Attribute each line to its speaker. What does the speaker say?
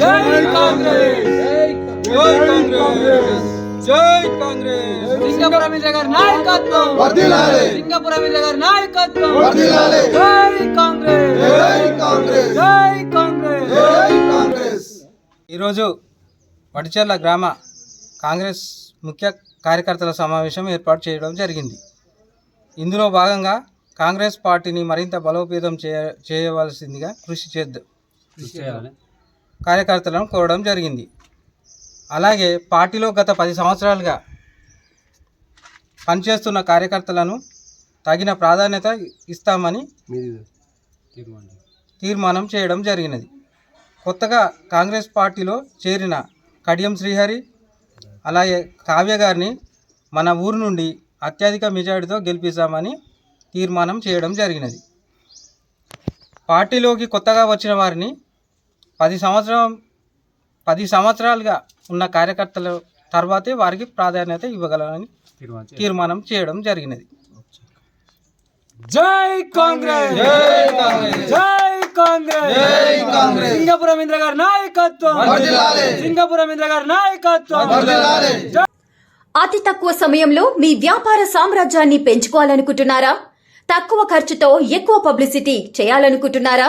Speaker 1: కాంగ్రెస్!
Speaker 2: జై కాంగ్రెస్! జై కాంగ్రెస్!
Speaker 1: సింగపురం రవీంద్ర గారి నాయకత్వం!
Speaker 3: వర్ధిల్లాలి.
Speaker 1: సింగపురం రవీంద్ర గారి నాయకత్వం!
Speaker 3: వర్ధిల్లాలి.
Speaker 1: జై కాంగ్రెస్!
Speaker 3: జై కాంగ్రెస్!
Speaker 1: జై కాంగ్రెస్!
Speaker 3: జై కాంగ్రెస్!
Speaker 2: ఈరోజు వడిచెర్ల గ్రామ కాంగ్రెస్ ముఖ్య కార్యకర్తల సమావేశం ఏర్పాటు చేయడం జరిగింది. ఇందులో భాగంగా కాంగ్రెస్ పార్టీని మరింత బలోపేతం చేయ చేయవలసిందిగా కృషి చేద్దాం కార్యకర్తలను కోరడం జరిగింది. అలాగే పార్టీలో గత పది సంవత్సరాలుగా పనిచేస్తున్న కార్యకర్తలను తగిన ప్రాధాన్యత ఇస్తామని తీర్మానం చేయడం జరిగినది. కొత్తగా కాంగ్రెస్ పార్టీలో చేరిన కడియం శ్రీహరి అలాగే కావ్య గారిని మన ఊరు నుండి అత్యధిక మెజారిటీతో గెలిపిస్తామని తీర్మానం చేయడం జరిగినది. పార్టీలోకి కొత్తగా వచ్చిన వారిని పది సంవత్సరం పది సంవత్సరాలుగా ఉన్న కార్యకర్తల తర్వాతే వారికి ప్రాధాన్యత ఇవ్వగలరని తీర్మానం చేయడం జరిగినది.
Speaker 1: జై కాంగ్రెస్!
Speaker 2: జై కాంగ్రెస్!
Speaker 1: జై కాంగ్రెస్!
Speaker 3: జై కాంగ్రెస్!
Speaker 1: సింగపురం రవీంద్ర గారి నాయకత్వం!
Speaker 3: వర్ధిల్లాలి.
Speaker 1: సింగపురం రవీంద్ర గారి నాయకత్వం!
Speaker 3: వర్ధిల్లాలి.
Speaker 4: అతి తక్కువ సమయంలో మీ వ్యాపార సామ్రాజ్యాన్ని పెంచుకోవాలనుకుంటున్నారా? తక్కువ ఖర్చుతో ఎక్కువ పబ్లిసిటీ చేయాలనుకుంటున్నారా?